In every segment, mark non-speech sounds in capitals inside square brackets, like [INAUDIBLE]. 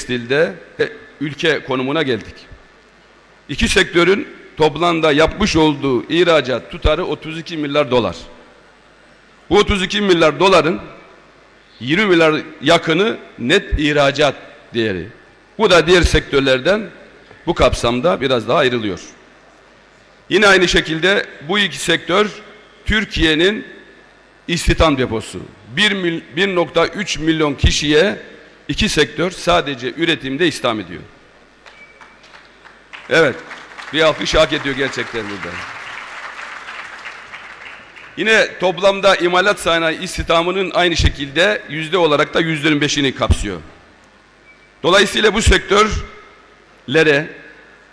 tekstilde e, ülke konumuna geldik. İki sektörün toplamda yapmış olduğu ihracat tutarı 32 milyar dolar. Bu 32 milyar doların 20 milyar yakını net ihracat değeri. Bu da diğer sektörlerden bu kapsamda biraz daha ayrılıyor. Yine aynı şekilde bu iki sektör Türkiye'nin istihdam deposu. 1 mil- 1.3 milyon kişiye iki sektör sadece üretimde istihdam ediyor. Evet, bir alkış hak ediyor gerçekten burada. Yine toplamda imalat sanayi istihdamının aynı şekilde yüzde olarak da yüzde beşini kapsıyor. Dolayısıyla bu sektörlere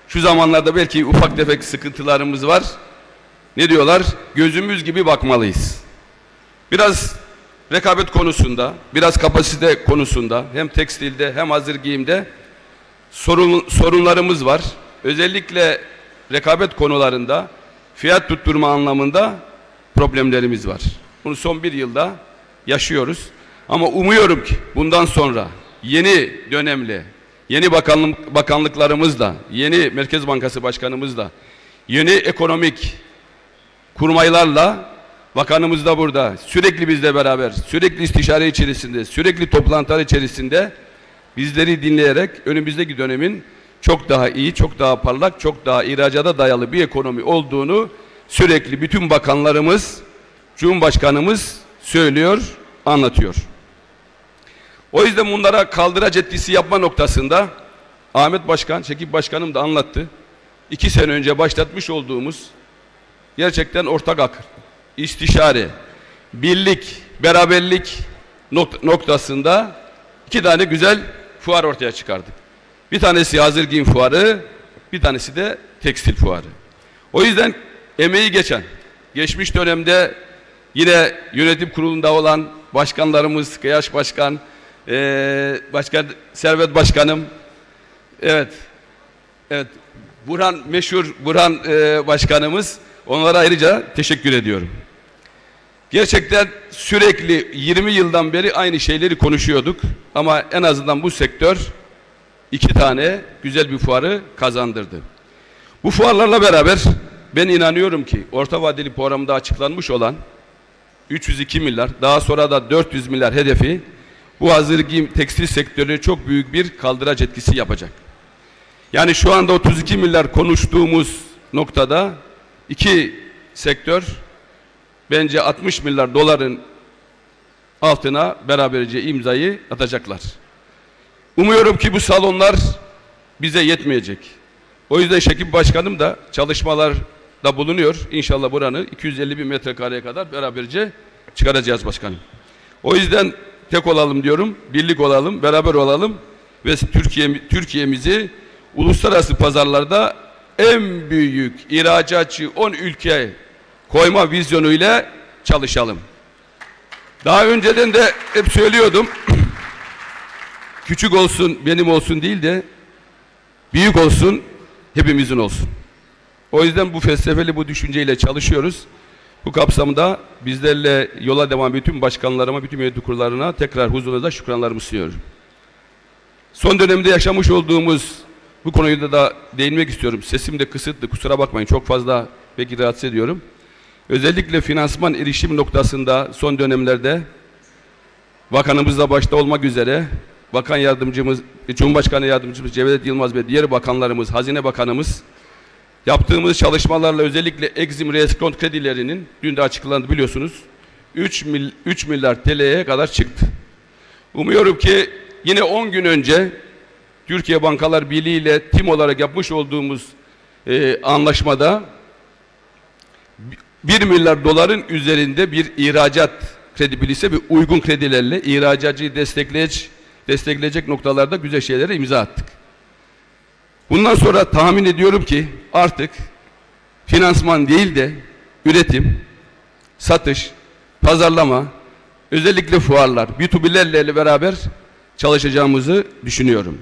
şu zamanlarda belki ufak tefek sıkıntılarımız var. Ne diyorlar? Gözümüz gibi bakmalıyız. Biraz rekabet konusunda, biraz kapasite konusunda hem tekstilde hem hazır giyimde sorun, sorunlarımız var. Özellikle rekabet konularında fiyat tutturma anlamında problemlerimiz var. Bunu son bir yılda yaşıyoruz. Ama umuyorum ki bundan sonra yeni dönemle, yeni bakanlık, bakanlıklarımızla, yeni Merkez Bankası Başkanımızla, yeni ekonomik kurmaylarla bakanımız da burada. Sürekli bizle beraber, sürekli istişare içerisinde, sürekli toplantılar içerisinde bizleri dinleyerek önümüzdeki dönemin çok daha iyi, çok daha parlak, çok daha ihracata dayalı bir ekonomi olduğunu sürekli bütün bakanlarımız, Cumhurbaşkanımız söylüyor, anlatıyor. O yüzden bunlara kaldıraç etkisi yapma noktasında Ahmet Başkan, Çekip Başkanım da anlattı. İki sene önce başlatmış olduğumuz gerçekten ortak akıl, istişare, birlik, beraberlik nok- noktasında iki tane güzel fuar ortaya çıkardık. Bir tanesi hazır giyim fuarı, bir tanesi de tekstil fuarı. O yüzden emeği geçen, geçmiş dönemde yine yönetim kurulunda olan başkanlarımız, Kıyaş Başkan, eee, Başkan Servet Başkanım, evet, evet, Burhan, meşhur Burhan eee, Başkanımız, onlara ayrıca teşekkür ediyorum. Gerçekten sürekli 20 yıldan beri aynı şeyleri konuşuyorduk ama en azından bu sektör iki tane güzel bir fuarı kazandırdı. Bu fuarlarla beraber ben inanıyorum ki orta vadeli programda açıklanmış olan 302 milyar daha sonra da 400 milyar hedefi bu hazır giyim tekstil sektörüne çok büyük bir kaldıraç etkisi yapacak. Yani şu anda 32 milyar konuştuğumuz noktada iki sektör bence 60 milyar doların altına beraberce imzayı atacaklar. Umuyorum ki bu salonlar bize yetmeyecek. O yüzden Şekip Başkanım da çalışmalarda bulunuyor. İnşallah buranı 250 bin metrekareye kadar beraberce çıkaracağız başkanım. O yüzden tek olalım diyorum, birlik olalım, beraber olalım ve Türkiye Türkiye'mizi uluslararası pazarlarda en büyük ihracatçı 10 ülke koyma vizyonuyla çalışalım. Daha önceden de hep söylüyordum. [CLEARS THROAT] Küçük olsun, benim olsun değil de büyük olsun, hepimizin olsun. O yüzden bu felsefeli bu düşünceyle çalışıyoruz. Bu kapsamda bizlerle yola devam bütün başkanlarıma, bütün yönetim kurullarına tekrar huzurunuzda şükranlarımı sunuyorum. Son dönemde yaşamış olduğumuz bu konuyu da değinmek istiyorum. Sesim de kısıtlı, kusura bakmayın. Çok fazla belki rahatsız ediyorum. Özellikle finansman erişim noktasında son dönemlerde bakanımızla başta olmak üzere bakan yardımcımız, Cumhurbaşkanı yardımcımız Cevdet Yılmaz ve diğer bakanlarımız, Hazine Bakanımız yaptığımız çalışmalarla özellikle Exim Reskont kredilerinin dün de açıklandı biliyorsunuz 3, mil, 3 milyar TL'ye kadar çıktı. Umuyorum ki yine 10 gün önce Türkiye Bankalar Birliği ile tim olarak yapmış olduğumuz e, anlaşmada 1 milyar doların üzerinde bir ihracat kredibilise ve uygun kredilerle ihracatçıyı destekleyecek, destekleyecek noktalarda güzel şeylere imza attık. Bundan sonra tahmin ediyorum ki artık finansman değil de üretim, satış, pazarlama, özellikle fuarlar, B2B'lerle beraber çalışacağımızı düşünüyorum.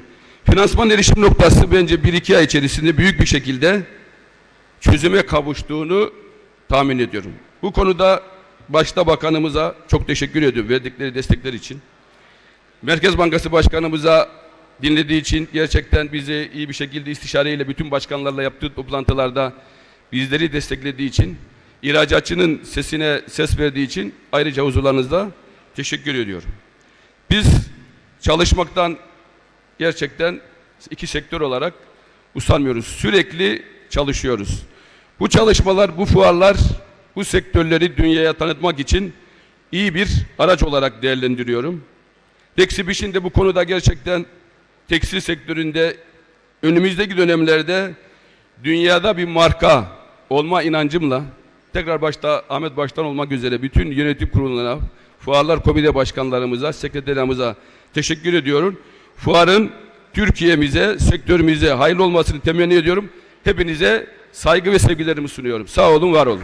Finansman erişim noktası bence 1-2 ay içerisinde büyük bir şekilde çözüme kavuştuğunu tahmin ediyorum. Bu konuda başta bakanımıza çok teşekkür ediyorum verdikleri destekler için. Merkez Bankası Başkanımıza dinlediği için gerçekten bizi iyi bir şekilde istişareyle bütün başkanlarla yaptığı toplantılarda bizleri desteklediği için ihracatçının sesine ses verdiği için ayrıca huzurlarınızda teşekkür ediyorum. Biz çalışmaktan gerçekten iki sektör olarak usanmıyoruz. Sürekli çalışıyoruz. Bu çalışmalar, bu fuarlar bu sektörleri dünyaya tanıtmak için iyi bir araç olarak değerlendiriyorum. Exhibition de bu konuda gerçekten tekstil sektöründe önümüzdeki dönemlerde dünyada bir marka olma inancımla tekrar başta Ahmet Baştan olmak üzere bütün yönetim kuruluna, fuarlar komite başkanlarımıza, sekreterimize teşekkür ediyorum. Fuarın Türkiye'mize, sektörümüze hayırlı olmasını temenni ediyorum. Hepinize saygı ve sevgilerimi sunuyorum. Sağ olun, var olun.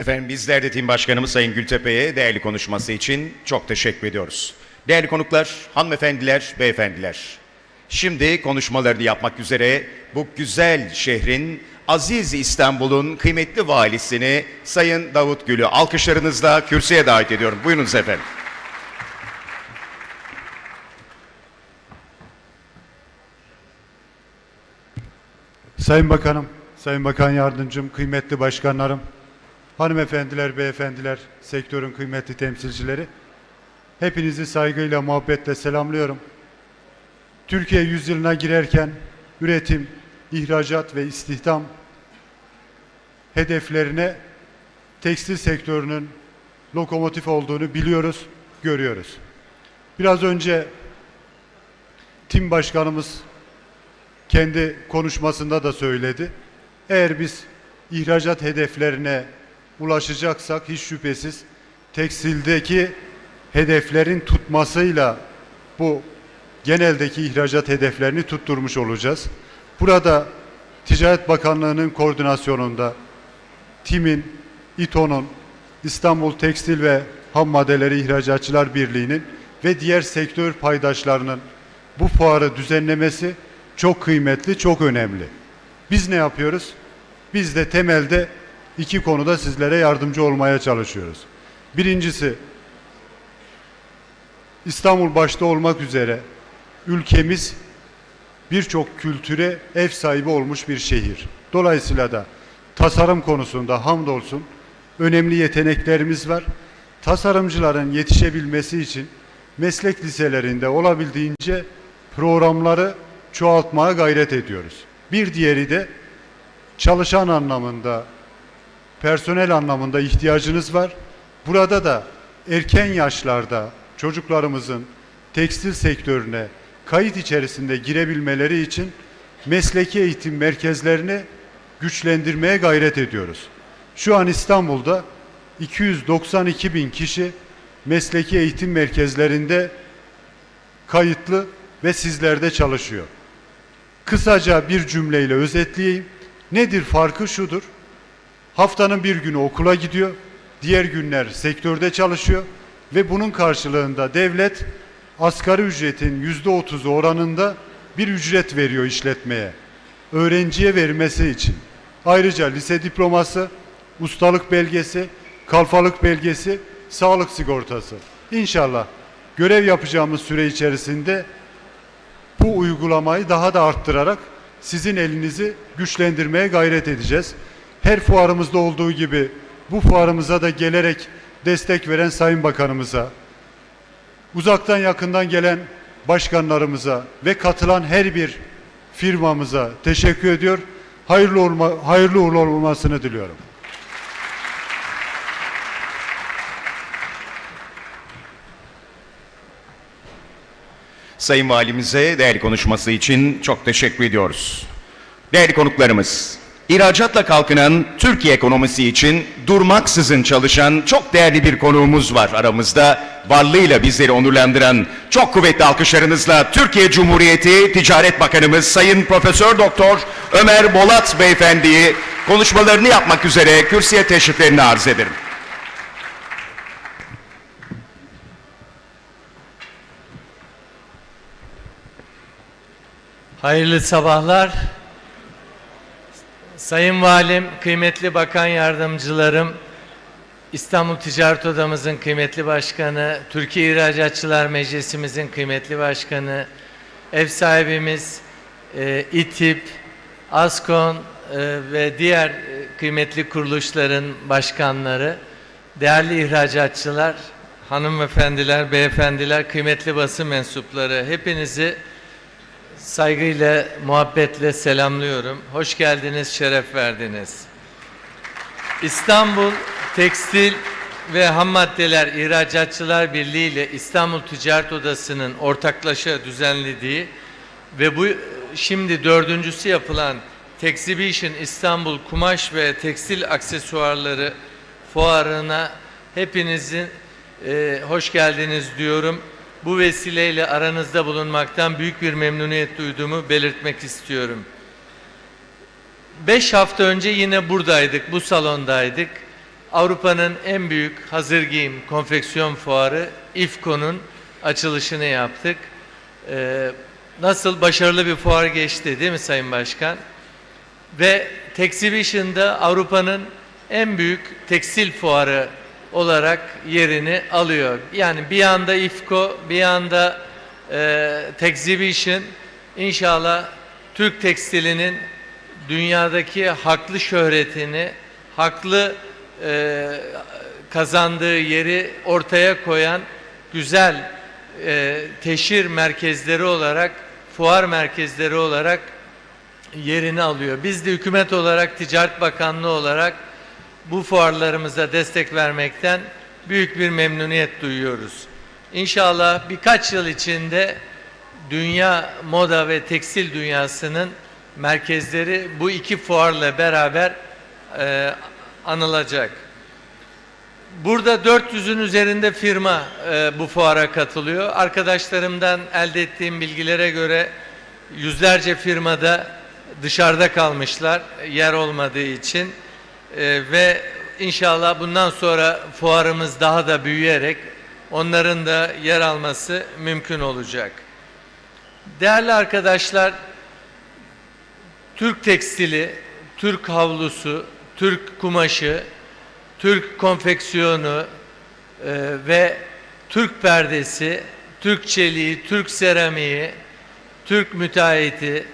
Efendim bizler de tim başkanımız Sayın Gültepe'ye değerli konuşması için çok teşekkür ediyoruz. Değerli konuklar, hanımefendiler, beyefendiler. Şimdi konuşmalarını yapmak üzere bu güzel şehrin Aziz İstanbul'un kıymetli valisini Sayın Davut Gül'ü alkışlarınızla kürsüye davet ediyorum. Buyurunuz efendim. Sayın Bakanım, Sayın Bakan Yardımcım, kıymetli başkanlarım, hanımefendiler, beyefendiler, sektörün kıymetli temsilcileri, hepinizi saygıyla, muhabbetle selamlıyorum. Türkiye yüzyılına girerken üretim, ihracat ve istihdam hedeflerine tekstil sektörünün lokomotif olduğunu biliyoruz, görüyoruz. Biraz önce tim başkanımız kendi konuşmasında da söyledi. Eğer biz ihracat hedeflerine ulaşacaksak hiç şüphesiz tekstildeki hedeflerin tutmasıyla bu geneldeki ihracat hedeflerini tutturmuş olacağız. Burada Ticaret Bakanlığı'nın koordinasyonunda TİM'in, İTO'nun, İstanbul Tekstil ve Ham Maddeleri İhracatçılar Birliği'nin ve diğer sektör paydaşlarının bu fuarı düzenlemesi çok kıymetli, çok önemli. Biz ne yapıyoruz? Biz de temelde iki konuda sizlere yardımcı olmaya çalışıyoruz. Birincisi, İstanbul başta olmak üzere ülkemiz birçok kültüre ev sahibi olmuş bir şehir. Dolayısıyla da tasarım konusunda hamdolsun önemli yeteneklerimiz var. Tasarımcıların yetişebilmesi için meslek liselerinde olabildiğince programları çoğaltmaya gayret ediyoruz. Bir diğeri de çalışan anlamında, personel anlamında ihtiyacınız var. Burada da erken yaşlarda çocuklarımızın tekstil sektörüne kayıt içerisinde girebilmeleri için mesleki eğitim merkezlerini güçlendirmeye gayret ediyoruz. Şu an İstanbul'da 292 bin kişi mesleki eğitim merkezlerinde kayıtlı ve sizlerde çalışıyor. Kısaca bir cümleyle özetleyeyim. Nedir farkı şudur. Haftanın bir günü okula gidiyor, diğer günler sektörde çalışıyor ve bunun karşılığında devlet asgari ücretin yüzde otuzu oranında bir ücret veriyor işletmeye. Öğrenciye vermesi için. Ayrıca lise diploması, ustalık belgesi, kalfalık belgesi, sağlık sigortası. İnşallah görev yapacağımız süre içerisinde bu uygulamayı daha da arttırarak sizin elinizi güçlendirmeye gayret edeceğiz. Her fuarımızda olduğu gibi bu fuarımıza da gelerek destek veren Sayın Bakanımıza, uzaktan yakından gelen başkanlarımıza ve katılan her bir firmamıza teşekkür ediyor. Hayırlı olma, hayırlı uğurlu olmasını diliyorum. Sayın Valimize değerli konuşması için çok teşekkür ediyoruz. Değerli konuklarımız, ihracatla kalkınan Türkiye ekonomisi için durmaksızın çalışan çok değerli bir konuğumuz var aramızda. Varlığıyla bizleri onurlandıran çok kuvvetli alkışlarınızla Türkiye Cumhuriyeti Ticaret Bakanımız Sayın Profesör Doktor Ömer Bolat Beyefendi'yi konuşmalarını yapmak üzere kürsüye teşriflerini arz ederim. Hayırlı sabahlar. Sayın Valim, kıymetli bakan yardımcılarım, İstanbul Ticaret Odamızın kıymetli başkanı, Türkiye İhracatçılar Meclisimizin kıymetli başkanı, ev sahibimiz, e, İTİP, ASKON e, ve diğer e, kıymetli kuruluşların başkanları, değerli ihracatçılar, hanımefendiler, beyefendiler, kıymetli basın mensupları, hepinizi saygıyla, muhabbetle selamlıyorum. Hoş geldiniz, şeref verdiniz. İstanbul Tekstil ve Ham Maddeler İhracatçılar Birliği ile İstanbul Ticaret Odası'nın ortaklaşa düzenlediği ve bu şimdi dördüncüsü yapılan Texibition İstanbul Kumaş ve Tekstil Aksesuarları Fuarı'na hepinizin e, hoş geldiniz diyorum. Bu vesileyle aranızda bulunmaktan büyük bir memnuniyet duyduğumu belirtmek istiyorum. Beş hafta önce yine buradaydık, bu salondaydık. Avrupa'nın en büyük hazır giyim konfeksiyon fuarı İFKO'nun açılışını yaptık. Ee, nasıl başarılı bir fuar geçti değil mi Sayın Başkan? Ve Texibition'da Avrupa'nın en büyük tekstil fuarı olarak yerini alıyor. Yani bir yanda İFKO, bir yanda e, Texibition inşallah Türk tekstilinin dünyadaki haklı şöhretini, haklı e, kazandığı yeri ortaya koyan güzel e, teşhir merkezleri olarak, fuar merkezleri olarak yerini alıyor. Biz de hükümet olarak, Ticaret Bakanlığı olarak bu fuarlarımıza destek vermekten büyük bir memnuniyet duyuyoruz. İnşallah birkaç yıl içinde dünya moda ve tekstil dünyasının merkezleri bu iki fuarla beraber e, anılacak. Burada 400'ün üzerinde firma e, bu fuara katılıyor. Arkadaşlarımdan elde ettiğim bilgilere göre yüzlerce firmada dışarıda kalmışlar yer olmadığı için E, ve inşallah bundan sonra fuarımız daha da büyüyerek onların da yer alması mümkün olacak. Değerli arkadaşlar, Türk tekstili, Türk havlusu, Türk kumaşı, Türk konfeksiyonu e, ve Türk perdesi, Türk çeliği, Türk seramiği, Türk müteahhiti,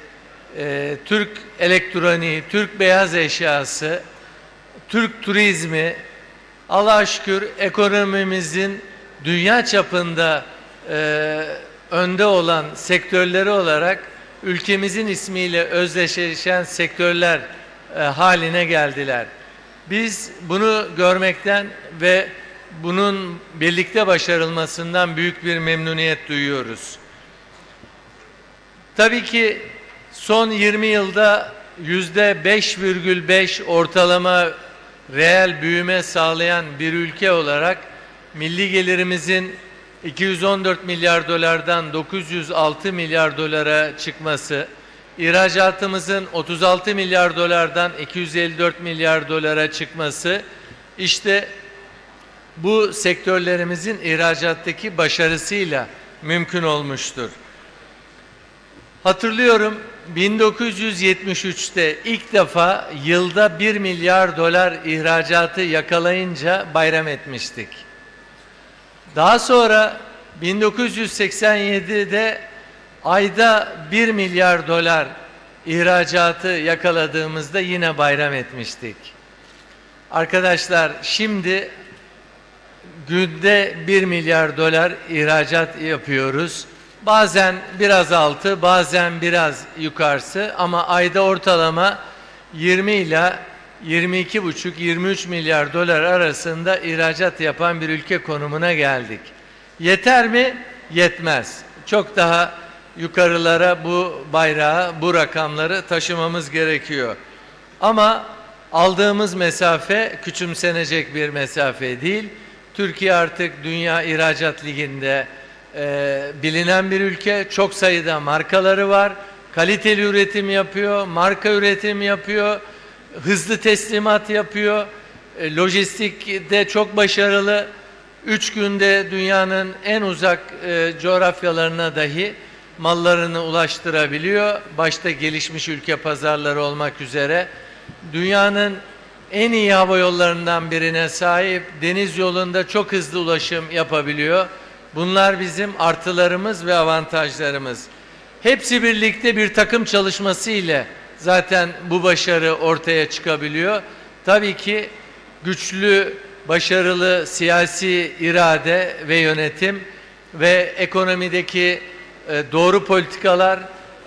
e, Türk elektroniği, Türk beyaz eşyası, Türk turizmi, Allah'a şükür ekonomimizin dünya çapında e, önde olan sektörleri olarak ülkemizin ismiyle özdeşleşen sektörler e, haline geldiler. Biz bunu görmekten ve bunun birlikte başarılmasından büyük bir memnuniyet duyuyoruz. Tabii ki son 20 yılda yüzde 5,5 ortalama reel büyüme sağlayan bir ülke olarak milli gelirimizin 214 milyar dolardan 906 milyar dolara çıkması, ihracatımızın 36 milyar dolardan 254 milyar dolara çıkması, işte bu sektörlerimizin ihracattaki başarısıyla mümkün olmuştur. Hatırlıyorum 1973'te ilk defa yılda 1 milyar dolar ihracatı yakalayınca bayram etmiştik. Daha sonra 1987'de ayda 1 milyar dolar ihracatı yakaladığımızda yine bayram etmiştik. Arkadaşlar şimdi günde 1 milyar dolar ihracat yapıyoruz. Bazen biraz altı, bazen biraz yukarısı ama ayda ortalama 20 ile 22,5-23 milyar dolar arasında ihracat yapan bir ülke konumuna geldik. Yeter mi? Yetmez. Çok daha yukarılara bu bayrağı, bu rakamları taşımamız gerekiyor. Ama aldığımız mesafe küçümsenecek bir mesafe değil. Türkiye artık Dünya İhracat Ligi'nde e, bilinen bir ülke. Çok sayıda markaları var. Kaliteli üretim yapıyor, marka üretim yapıyor, hızlı teslimat yapıyor. E, lojistikte çok başarılı. Üç günde dünyanın en uzak e, coğrafyalarına dahi mallarını ulaştırabiliyor. Başta gelişmiş ülke pazarları olmak üzere. dünyanın en iyi hava yollarından birine sahip, deniz yolunda çok hızlı ulaşım yapabiliyor. Bunlar bizim artılarımız ve avantajlarımız. Hepsi birlikte bir takım çalışması ile zaten bu başarı ortaya çıkabiliyor. Tabii ki güçlü, başarılı siyasi irade ve yönetim ve ekonomideki e, doğru politikalar,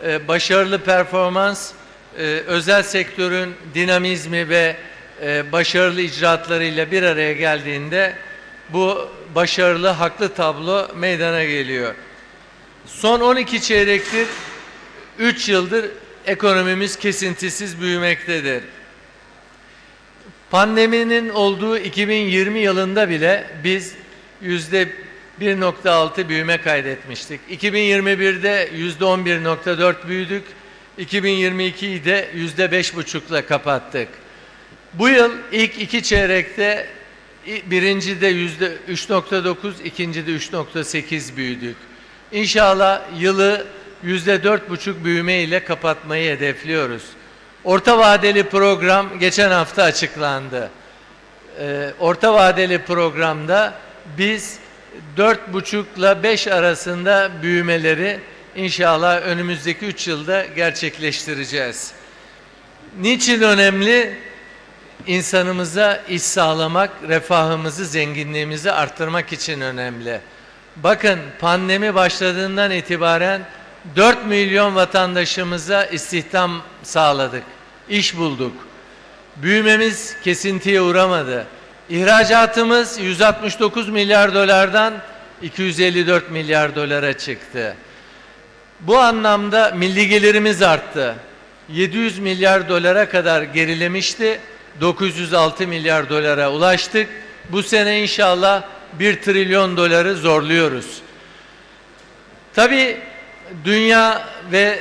e, başarılı performans, e, özel sektörün dinamizmi ve başarılı icraatlarıyla bir araya geldiğinde bu başarılı haklı tablo meydana geliyor. Son 12 çeyrektir 3 yıldır ekonomimiz kesintisiz büyümektedir. Pandeminin olduğu 2020 yılında bile biz yüzde 1.6 büyüme kaydetmiştik. 2021'de yüzde 11.4 büyüdük. 2022'yi de yüzde 5.5'la kapattık. Bu yıl ilk iki çeyrekte birincide yüzde 3.9, ikincide 3.8 büyüdük. İnşallah yılı yüzde dört buçuk büyüme ile kapatmayı hedefliyoruz. Orta vadeli program geçen hafta açıklandı. Ee, orta vadeli programda biz dört buçukla 5 arasında büyümeleri inşallah önümüzdeki 3 yılda gerçekleştireceğiz. Niçin önemli? İnsanımıza iş sağlamak, refahımızı, zenginliğimizi arttırmak için önemli. Bakın pandemi başladığından itibaren 4 milyon vatandaşımıza istihdam sağladık, iş bulduk. Büyümemiz kesintiye uğramadı. İhracatımız 169 milyar dolardan 254 milyar dolara çıktı. Bu anlamda milli gelirimiz arttı. 700 milyar dolara kadar gerilemişti. 906 milyar dolara ulaştık. Bu sene inşallah 1 trilyon doları zorluyoruz. Tabii dünya ve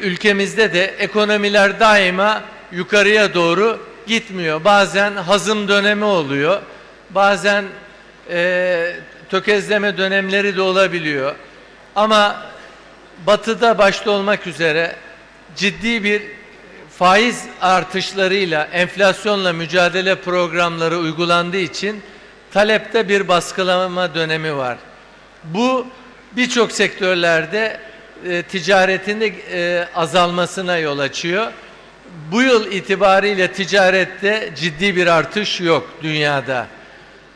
ülkemizde de ekonomiler daima yukarıya doğru gitmiyor. Bazen hazım dönemi oluyor. Bazen eee, tökezleme dönemleri de olabiliyor. Ama batıda başta olmak üzere ciddi bir faiz artışlarıyla, enflasyonla mücadele programları uygulandığı için talepte bir baskılama dönemi var. Bu birçok sektörlerde e, ticaretin de e, azalmasına yol açıyor. Bu yıl itibariyle ticarette ciddi bir artış yok dünyada.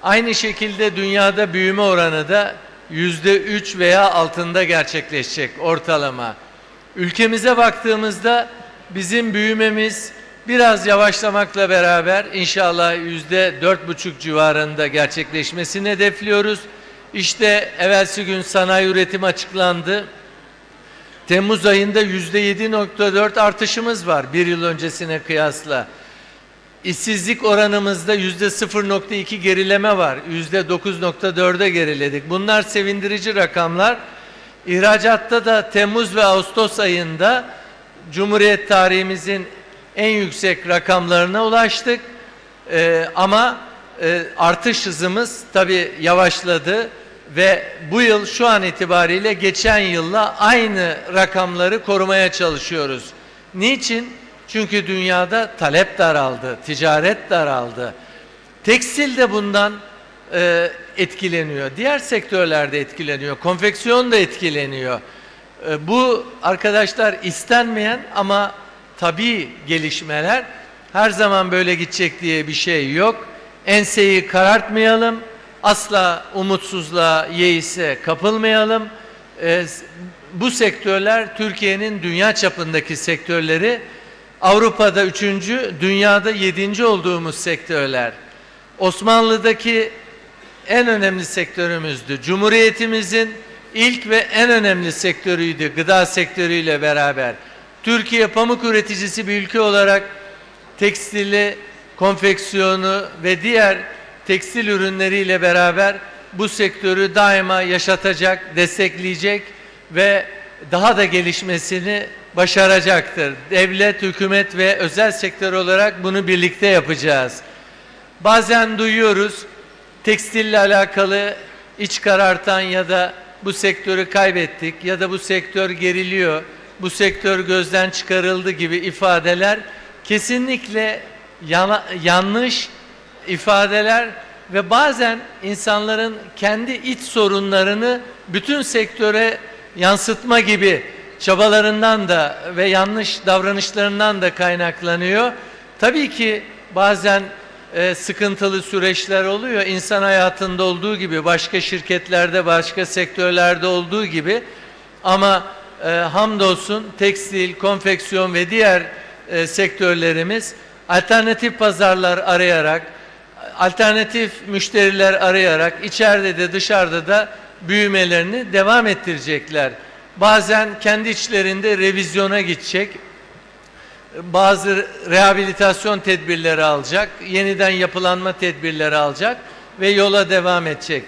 Aynı şekilde dünyada büyüme oranı da yüzde üç veya altında gerçekleşecek ortalama. Ülkemize baktığımızda bizim büyümemiz biraz yavaşlamakla beraber inşallah yüzde dört buçuk civarında gerçekleşmesini hedefliyoruz. İşte evvelsi gün sanayi üretim açıklandı. Temmuz ayında yüzde 7.4 artışımız var bir yıl öncesine kıyasla. İşsizlik oranımızda yüzde 0.2 gerileme var. Yüzde 9.4'e geriledik. Bunlar sevindirici rakamlar. İhracatta da Temmuz ve Ağustos ayında Cumhuriyet tarihimizin en yüksek rakamlarına ulaştık. Ee, ama e, artış hızımız tabii yavaşladı ve bu yıl şu an itibariyle geçen yılla aynı rakamları korumaya çalışıyoruz. Niçin? Çünkü dünyada talep daraldı, ticaret daraldı. Tekstil de bundan e, etkileniyor. Diğer sektörlerde etkileniyor. Konfeksiyon da etkileniyor. E, bu arkadaşlar istenmeyen ama tabii gelişmeler her zaman böyle gidecek diye bir şey yok. Enseyi karartmayalım. Asla umutsuzluğa, yeise kapılmayalım. E, s- bu sektörler Türkiye'nin dünya çapındaki sektörleri. Avrupa'da üçüncü, dünyada yedinci olduğumuz sektörler. Osmanlı'daki en önemli sektörümüzdü. Cumhuriyetimizin ilk ve en önemli sektörüydü gıda sektörüyle beraber. Türkiye pamuk üreticisi bir ülke olarak tekstili, konfeksiyonu ve diğer tekstil ürünleriyle beraber bu sektörü daima yaşatacak, destekleyecek ve daha da gelişmesini başaracaktır. Devlet, hükümet ve özel sektör olarak bunu birlikte yapacağız. Bazen duyuyoruz tekstille alakalı iç karartan ya da bu sektörü kaybettik ya da bu sektör geriliyor, bu sektör gözden çıkarıldı gibi ifadeler kesinlikle yana- yanlış ifadeler ve bazen insanların kendi iç sorunlarını bütün sektöre yansıtma gibi çabalarından da ve yanlış davranışlarından da kaynaklanıyor. Tabii ki bazen e, sıkıntılı süreçler oluyor. İnsan hayatında olduğu gibi, başka şirketlerde, başka sektörlerde olduğu gibi. Ama e, hamdolsun tekstil, konfeksiyon ve diğer e, sektörlerimiz alternatif pazarlar arayarak, alternatif müşteriler arayarak içeride de dışarıda da büyümelerini devam ettirecekler. Bazen kendi içlerinde revizyona gidecek, bazı rehabilitasyon tedbirleri alacak, yeniden yapılanma tedbirleri alacak ve yola devam edecek.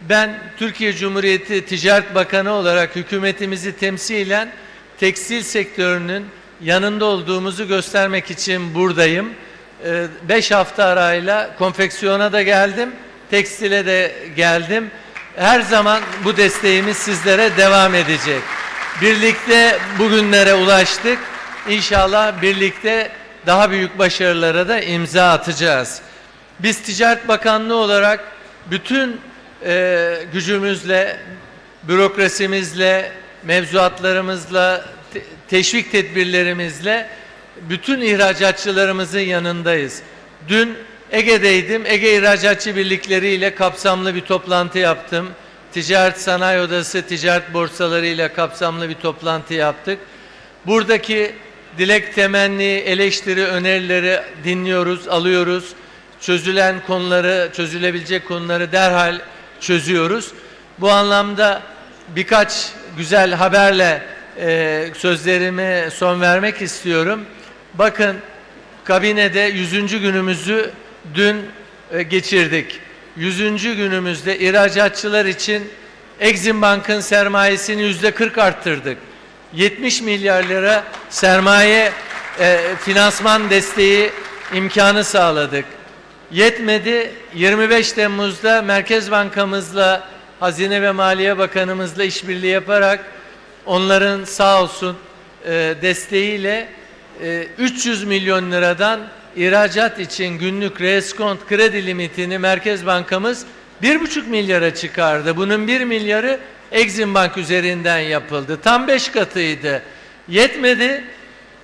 Ben Türkiye Cumhuriyeti Ticaret Bakanı olarak hükümetimizi temsilen tekstil sektörünün yanında olduğumuzu göstermek için buradayım. 5 hafta arayla konfeksiyona da geldim, tekstile de geldim. Her zaman bu desteğimiz sizlere devam edecek. Birlikte bugünlere ulaştık. İnşallah birlikte daha büyük başarılara da imza atacağız. Biz Ticaret Bakanlığı olarak bütün e, gücümüzle, bürokrasimizle, mevzuatlarımızla, te- teşvik tedbirlerimizle bütün ihracatçılarımızın yanındayız. Dün Ege'deydim. Ege İhracatçı Birlikleri ile kapsamlı bir toplantı yaptım. Ticaret Sanayi Odası, ticaret borsaları ile kapsamlı bir toplantı yaptık. Buradaki dilek, temenni, eleştiri, önerileri dinliyoruz, alıyoruz. Çözülen konuları, çözülebilecek konuları derhal çözüyoruz. Bu anlamda birkaç güzel haberle e, sözlerime son vermek istiyorum. Bakın kabinede 100. günümüzü dün e, geçirdik. 100. günümüzde ihracatçılar için Exim Bank'ın sermayesini yüzde 40 arttırdık. 70 milyar lira sermaye e, finansman desteği imkanı sağladık. Yetmedi 25 Temmuz'da Merkez Bankamızla Hazine ve Maliye Bakanımızla işbirliği yaparak onların sağ olsun e, desteğiyle e, 300 milyon liradan ihracat için günlük reskont kredi limitini Merkez Bankamız 1,5 milyara çıkardı. Bunun 1 milyarı Exim Bank üzerinden yapıldı. Tam 5 katıydı. Yetmedi.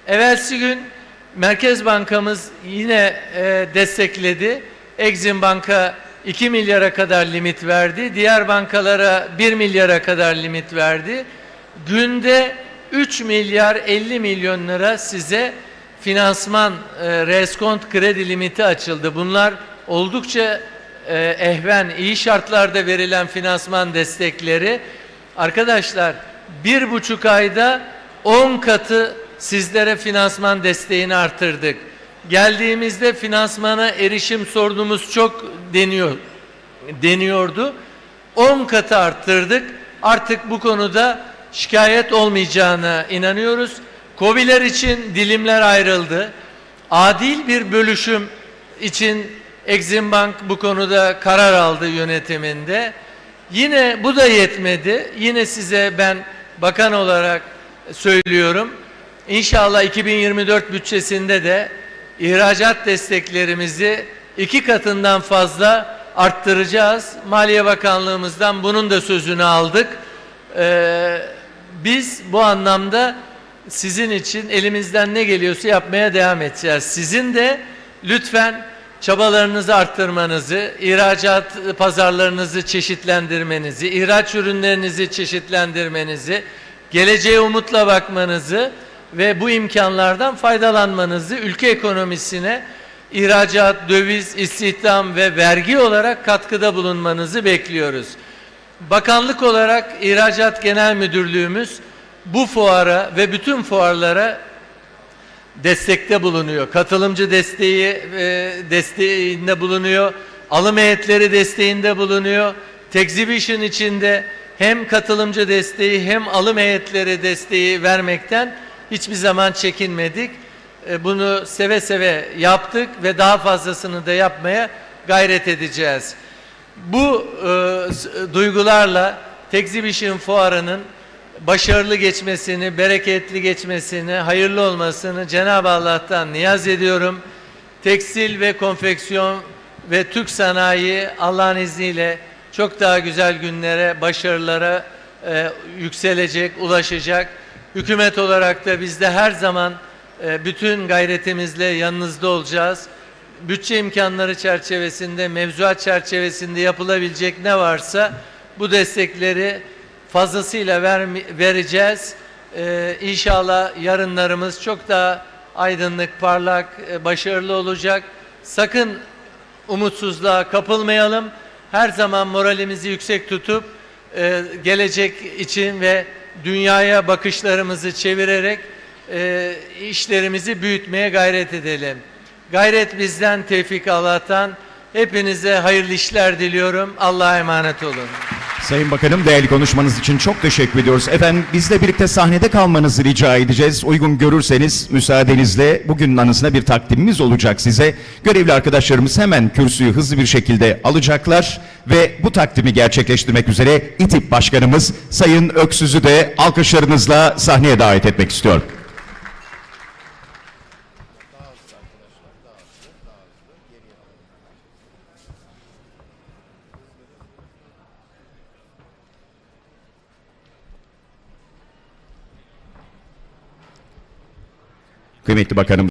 Evvelsi gün Merkez Bankamız yine e, destekledi. Exim Bank'a 2 milyara kadar limit verdi. Diğer bankalara 1 milyara kadar limit verdi. Günde 3 milyar 50 milyon lira size finansman e, reskont kredi limiti açıldı. Bunlar oldukça e, ehven, iyi şartlarda verilen finansman destekleri. Arkadaşlar bir buçuk ayda 10 katı sizlere finansman desteğini artırdık. Geldiğimizde finansmana erişim sorunumuz çok deniyor, deniyordu. 10 katı arttırdık. Artık bu konuda şikayet olmayacağına inanıyoruz. Kobiler için dilimler ayrıldı. Adil bir bölüşüm için Exim Bank bu konuda karar aldı yönetiminde. Yine bu da yetmedi. Yine size ben bakan olarak söylüyorum. İnşallah 2024 bütçesinde de ihracat desteklerimizi iki katından fazla arttıracağız. Maliye Bakanlığımızdan bunun da sözünü aldık. Ee, biz bu anlamda sizin için elimizden ne geliyorsa yapmaya devam edeceğiz. Sizin de lütfen çabalarınızı arttırmanızı, ihracat pazarlarınızı çeşitlendirmenizi, ihraç ürünlerinizi çeşitlendirmenizi, geleceğe umutla bakmanızı ve bu imkanlardan faydalanmanızı ülke ekonomisine ihracat, döviz, istihdam ve vergi olarak katkıda bulunmanızı bekliyoruz. Bakanlık olarak İhracat Genel Müdürlüğümüz bu fuara ve bütün fuarlara destekte bulunuyor. Katılımcı desteği e, desteğinde bulunuyor. Alım heyetleri desteğinde bulunuyor. Texhibition içinde hem katılımcı desteği hem alım heyetleri desteği vermekten hiçbir zaman çekinmedik. E, bunu seve seve yaptık ve daha fazlasını da yapmaya gayret edeceğiz. Bu e, duygularla Texhibition Fuarı'nın başarılı geçmesini, bereketli geçmesini, hayırlı olmasını Cenab-ı Allah'tan niyaz ediyorum. Tekstil ve konfeksiyon ve Türk sanayi Allah'ın izniyle çok daha güzel günlere, başarılara e, yükselecek, ulaşacak. Hükümet olarak da biz de her zaman e, bütün gayretimizle yanınızda olacağız. Bütçe imkanları çerçevesinde, mevzuat çerçevesinde yapılabilecek ne varsa bu destekleri fazlasıyla vermi- vereceğiz. Ee, inşallah yarınlarımız çok daha aydınlık, parlak, e, başarılı olacak. Sakın umutsuzluğa kapılmayalım. Her zaman moralimizi yüksek tutup e, gelecek için ve dünyaya bakışlarımızı çevirerek e, işlerimizi büyütmeye gayret edelim. Gayret bizden, tevfik Allah'tan. Hepinize hayırlı işler diliyorum. Allah'a emanet olun. Sayın Bakanım değerli konuşmanız için çok teşekkür ediyoruz. Efendim bizle birlikte sahnede kalmanızı rica edeceğiz. Uygun görürseniz müsaadenizle bugünün anısına bir takdimimiz olacak size. Görevli arkadaşlarımız hemen kürsüyü hızlı bir şekilde alacaklar ve bu takdimi gerçekleştirmek üzere İTİP Başkanımız Sayın Öksüz'ü de alkışlarınızla sahneye davet etmek istiyorum. Kıymetli Bakanım